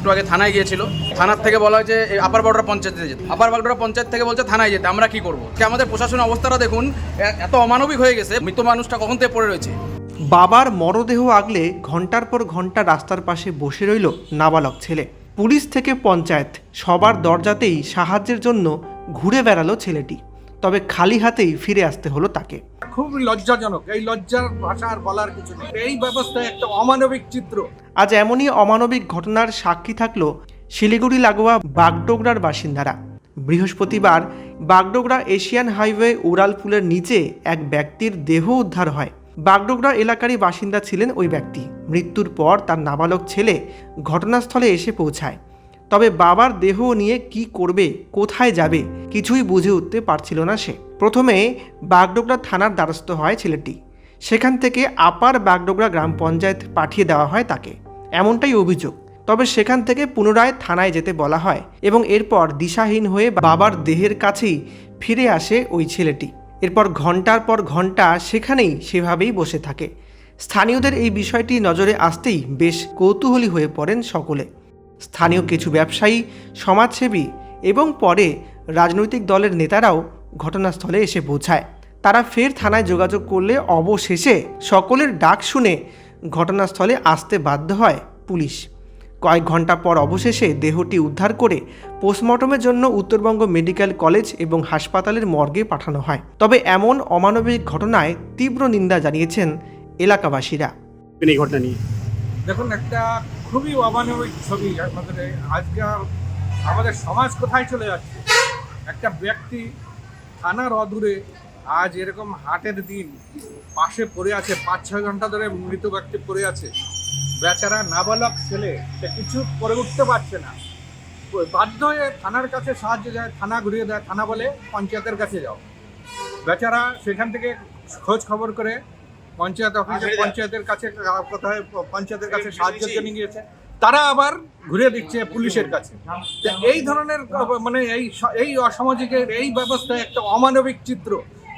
একটু আগে থানায় গিয়েছিল। থানার থেকে বলা হয়েছে আপার বাগডোরা পঞ্চায়েতে যেতে। আপার বাগডোরা পঞ্চায়েত থেকে বলছে, থানায় যেতে, আমরা কি করব? আমাদের প্রশাসনের অবস্থাটা দেখুন এত অমানবিক হয়ে গেছে, মৃত মানুষটা কখন থেকে পড়ে রয়েছে? বাবার মরদেহ আগলে ঘণ্টার পর ঘণ্টা রাস্তার পাশে বসে রইল নাবালক ছেলে। পুলিশ থেকে পঞ্চায়েত, সবার দরজাতেই সাহায্যের জন্য ঘুরে বেড়ালো ছেলেটি। তবে খালি হাতেই ফিরে আসতে হলো তাকে। খুব লজ্জাজনক। এই লজ্জার ভাষা আর বলার কিছু নেই। এই ব্যবস্থায় একটা অমানবিক চিত্র। আজ এমনই অমানবিক ঘটনার সাক্ষী থাকল শিলিগুড়ি লাগোয়া বাগডোগরার বাসিন্দারা। বৃহস্পতিবার বাগডোগরা এশিয়ান হাইওয়ে উড়ালপুলের নিচে এক ব্যক্তির দেহ উদ্ধার হয়। বাগডোগরা এলাকারই বাসিন্দা ছিলেন ওই ব্যক্তি। মৃত্যুর পর তার নাবালক ছেলে ঘটনাস্থলে এসে পৌঁছায়। তবে বাবার দেহ নিয়ে কি করবে, কোথায় যাবে, কিছুই বুঝে উঠতে পারছিল না সে। প্রথমে বাগডোগরা থানার দ্বারস্থ হয় ছেলেটি। সেখান থেকে আপার বাগডোগরা গ্রাম পঞ্চায়েত পাঠিয়ে দেওয়া হয় তাকে। এমনটাই অভিযোগ। তবে সেখান থেকে পুনরায় থানায় যেতে বলা হয় এবং এরপর দিশাহীন হয়ে বাবার দেহের কাছেই ফিরে আসে ওই ছেলেটি। এরপর ঘণ্টার পর ঘণ্টা সেখানেই সেভাবেই বসে থাকে। স্থানীয়দের এই বিষয়টি নজরে আসতেই বেশ কৌতূহলী হয়ে পড়েন সকলে। স্থানীয় কিছু ব্যবসায়ী সমাজসেবী এবং পরে রাজনৈতিক দলের নেতারাও ঘটনাস্থলে এসে পৌঁছায়। তারা ফের থানায় যোগাযোগ করলে অবশেষে সকলের ডাক শুনে ঘটনাস্থলে আসতে বাধ্য হয় পুলিশ। কয়েক ঘণ্টা পর অবশেষে দেহটি উদ্ধার করে পোস্টমর্টমের জন্য উত্তরবঙ্গ মেডিকেল কলেজ এবং হাসপাতালের মর্গে পাঠানো হয়। তবে এমন অমানবিক ঘটনায় তীব্র নিন্দা জানিয়েছেন এলাকাবাসীরা। এই ঘটনা নিয়ে। দেখুন একটা খুবই অমানবিক ছবি আমাদের আজকে আমাদের সমাজ কোথায় চলে যাচ্ছে? একটা ব্যক্তি থানার অদূরে আজ এরকম হাটের দিন পাশে পড়ে আছে, পাঁচ ছয় ঘণ্টা ধরে মৃত ব্যক্তি পড়ে আছে। বেচারা নাবালক ছেলে, সে কিছু করে উঠতে পারছে না। বাধ্য হয়ে থানার কাছে সাহায্য যায়, থানা ঘুরিয়ে দেয়, থানা বলে পঞ্চায়েতের কাছে যাও। বেচারা সেখান থেকে খোঁজ খবর করে পঞ্চায়েত অফিসে পঞ্চায়েতের কাছে কোথায় পঞ্চায়েতের কাছে সাহায্যের জন্য গিয়েছে। তারা আবার ঘুরে দিচ্ছে পুলিশের কাছে। এই ধরনের মানে এই এই অসামাজিকের এই ব্যবস্থায় একটা অমানবিক চিত্র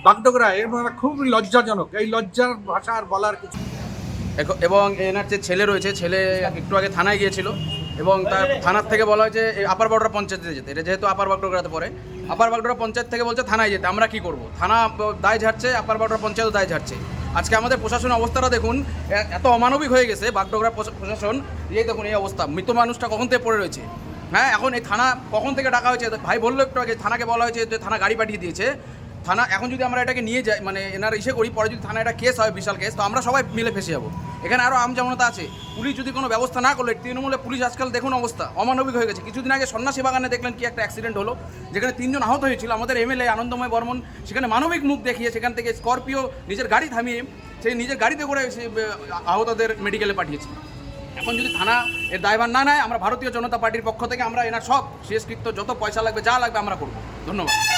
বাগডোগরা এর মানে খুব লজ্জাজনক। এই লজ্জার ভাষা আর বলার কিছু এবং এনার যে ছেলে রয়েছে ছেলে একটু আগে থানায় গিয়েছিল এবং তার থানার থেকে বলা হয়েছে আপার বাগডোরা পঞ্চায়েতে যেতে। এটা যেহেতু আপার বাগডোগরাতে পড়ে। আপার বাগডোরা পঞ্চায়েত থেকে বলছে থানায় যেতে আমরা কি করব? থানা দায় ঝাড়ছে আপার বাগডোরা পঞ্চায়েতও দায় ঝাড়ছে। আজকে আমাদের প্রশাসনের অবস্থাটা দেখুন এত অমানবিক হয়ে গেছে বাগডোগরা প্রশাসন। এই দেখুন, এই অবস্থা। মৃত মানুষটা কখন থেকে পড়ে রয়েছে? হ্যাঁ এখন এই থানা কখন থেকে ডাকা হয়েছে? ভাই বলল একটু আগে, থানাকে বলা হয়েছে যে থানা গাড়ি পাঠিয়ে দিয়েছে। থানা, এখন যদি আমরা এটাকে নিয়ে যাই মানে এনার ইসে করি, পরে যদি থানা এটা কেস হয়, বিশাল কেস তো আমরা সবাই মিলে ফেসে যাব। এখানে আরও আমজনতা আছে। পুলিশ যদি কোনো ব্যবস্থা না করলে, তৃণমূলে পুলিশ আজকাল দেখুন অবস্থা, অমানবিক হয়ে গেছে। কিছুদিন আগে সন্ন্যাসী বাগানে দেখলেন কি একটা অ্যাক্সিডেন্ট হলো। যেখানে তিনজন আহত হয়েছিল, আমাদের এমএলএ আনন্দময় বর্মন, সেখানে মানবিক মুখ দেখিয়ে সেখান থেকে স্করপিও নিজের গাড়ি থামিয়ে, সেই নিজের গাড়িতে করে আহতদের মেডিকেলে পাঠিয়েছে। এখন যদি থানা এর দায়ভার না নেয়, আমরা ভারতীয় জনতা পার্টির পক্ষ থেকে আমরা এনার সব শেষকৃত্য, যত পয়সা লাগবে, যা লাগবে আমরা করব। ধন্যবাদ।